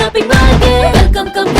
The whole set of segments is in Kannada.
Shopping market come come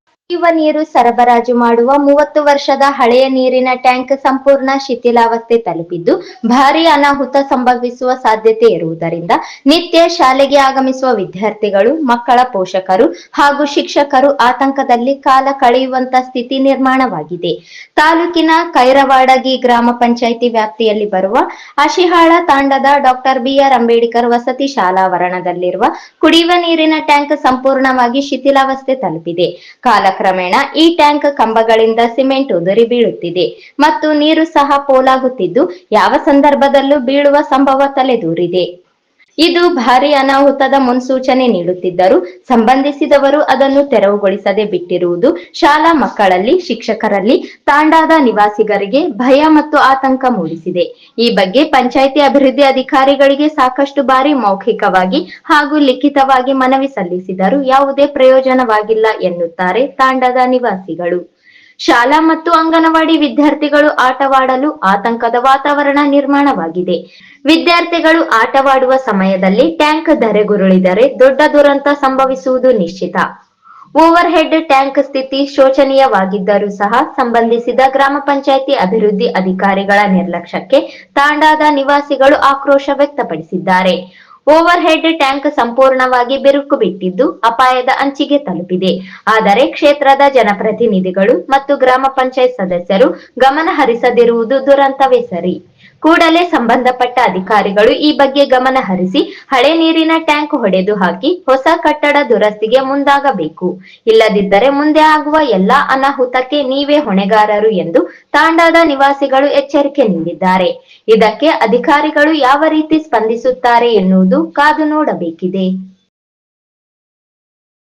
ಕುಡಿಯುವ ನೀರು ಸರಬರಾಜು ಮಾಡುವ ಮೂವತ್ತು ವರ್ಷದ ಹಳೆಯ ನೀರಿನ ಟ್ಯಾಂಕ್ ಸಂಪೂರ್ಣ ಶಿಥಿಲಾವಸ್ಥೆ ತಲುಪಿದ್ದು, ಭಾರಿ ಅನಾಹುತ ಸಂಭವಿಸುವ ಸಾಧ್ಯತೆ ಇರುವುದರಿಂದ ನಿತ್ಯ ಶಾಲೆಗೆ ಆಗಮಿಸುವ ವಿದ್ಯಾರ್ಥಿಗಳು, ಮಕ್ಕಳ ಪೋಷಕರು ಹಾಗೂ ಶಿಕ್ಷಕರು ಆತಂಕದಲ್ಲಿ ಕಾಲ ಕಳೆಯುವಂತ ಸ್ಥಿತಿ ನಿರ್ಮಾಣವಾಗಿದೆ. ತಾಲೂಕಿನ ಕೈರವಾಡಗಿ ಗ್ರಾಮ ಪಂಚಾಯಿತಿ ವ್ಯಾಪ್ತಿಯಲ್ಲಿ ಬರುವ ಅಶಿಹಾಳ ತಾಂಡದ ಡಾಕ್ಟರ್ ಬಿಆರ್ ಅಂಬೇಡ್ಕರ್ ವಸತಿ ಶಾಲಾವರಣದಲ್ಲಿರುವ ಕುಡಿಯುವ ನೀರಿನ ಟ್ಯಾಂಕ್ ಸಂಪೂರ್ಣವಾಗಿ ಶಿಥಿಲಾವಸ್ಥೆ ತಲುಪಿದೆ. ಕಾಲಕ್ರಮೇಣ ಈ ಟ್ಯಾಂಕ್ ಕಂಬಗಳಿಂದ ಸಿಮೆಂಟ್ ಉದುರಿ ಬೀಳುತ್ತಿದೆ ಮತ್ತು ನೀರು ಸಹ ಪೋಲಾಗುತ್ತಿದ್ದು, ಯಾವ ಸಂದರ್ಭದಲ್ಲೂ ಬೀಳುವ ಸಂಭವ ತಲೆದೂರಿದೆ. ಇದು ಭಾರಿ ಅನಾಹುತದ ಮುನ್ಸೂಚನೆ ನೀಡುತ್ತಿದ್ದರೂ ಸಂಬಂಧಿಸಿದವರು ಅದನ್ನು ತೆರವುಗೊಳಿಸದೆ ಬಿಟ್ಟಿರುವುದು ಶಾಲಾ ಮಕ್ಕಳಲ್ಲಿ, ಶಿಕ್ಷಕರಲ್ಲಿ, ತಾಂಡಾದ ನಿವಾಸಿಗರಿಗೆ ಭಯ ಮತ್ತು ಆತಂಕ ಮೂಡಿಸಿದೆ. ಈ ಬಗ್ಗೆ ಪಂಚಾಯಿತಿ ಅಭಿವೃದ್ಧಿ ಅಧಿಕಾರಿಗಳಿಗೆ ಸಾಕಷ್ಟು ಬಾರಿ ಮೌಖಿಕವಾಗಿ ಹಾಗೂ ಲಿಖಿತವಾಗಿ ಮನವಿ ಸಲ್ಲಿಸಿದರೂ ಯಾವುದೇ ಪ್ರಯೋಜನವಾಗಿಲ್ಲ ಎನ್ನುತ್ತಾರೆ ತಾಂಡಾದ ನಿವಾಸಿಗಳು. ಶಾಲಾ ಮತ್ತು ಅಂಗನವಾಡಿ ವಿದ್ಯಾರ್ಥಿಗಳು ಆಟವಾಡಲು ಆತಂಕದ ವಾತಾವರಣ ನಿರ್ಮಾಣವಾಗಿದೆ. ವಿದ್ಯಾರ್ಥಿಗಳು ಆಟವಾಡುವ ಸಮಯದಲ್ಲಿ ಟ್ಯಾಂಕ್ ಧರೆಗುರುಳಿದರೆ ದೊಡ್ಡ ದುರಂತ ಸಂಭವಿಸುವುದು ನಿಶ್ಚಿತ. ಓವರ್ ಹೆಡ್ ಟ್ಯಾಂಕ್ ಸ್ಥಿತಿ ಶೋಚನೀಯವಾಗಿದ್ದರೂ ಸಹ ಸಂಬಂಧಿಸಿದ ಗ್ರಾಮ ಪಂಚಾಯಿತಿ ಅಭಿವೃದ್ಧಿ ಅಧಿಕಾರಿಗಳ ನಿರ್ಲಕ್ಷ್ಯಕ್ಕೆ ತಾಂಡಾದ ನಿವಾಸಿಗಳು ಆಕ್ರೋಶ ವ್ಯಕ್ತಪಡಿಸಿದ್ದಾರೆ. ಓವರ್ ಹೆಡ್ ಟ್ಯಾಂಕ್ ಸಂಪೂರ್ಣವಾಗಿ ಬಿರುಕು ಬಿಟ್ಟಿದ್ದು ಅಪಾಯದ ಅಂಚಿಗೆ ತಲುಪಿದೆ. ಆದರೆ ಕ್ಷೇತ್ರದ ಜನಪ್ರತಿನಿಧಿಗಳು ಮತ್ತು ಗ್ರಾಮ ಪಂಚಾಯತ್ ಸದಸ್ಯರು ಗಮನ ಹರಿಸದಿರುವುದು ದುರಂತವೇ ಸರಿ. ಕೂಡಲೇ ಸಂಬಂಧಪಟ್ಟ ಅಧಿಕಾರಿಗಳು ಈ ಬಗ್ಗೆ ಗಮನ ಹರಿಸಿ ಹಳೆ ನೀರಿನ ಟ್ಯಾಂಕ್ ಹೊಡೆದು ಹಾಕಿ ಹೊಸ ಕಟ್ಟಡ ದುರಸ್ತಿಗೆ ಮುಂದಾಗಬೇಕು. ಇಲ್ಲದಿದ್ದರೆ ಮುಂದೆ ಆಗುವ ಎಲ್ಲಾ ಅನಾಹುತಕ್ಕೆ ನೀವೇ ಹೊಣೆಗಾರರು ಎಂದು ತಾಂಡಾದ ನಿವಾಸಿಗಳು ಎಚ್ಚರಿಕೆ ನೀಡಿದ್ದಾರೆ. ಇದಕ್ಕೆ ಅಧಿಕಾರಿಗಳು ಯಾವ ರೀತಿ ಸ್ಪಂದಿಸುತ್ತಾರೆ ಎನ್ನುವುದು ಕಾದು ನೋಡಬೇಕಿದೆ.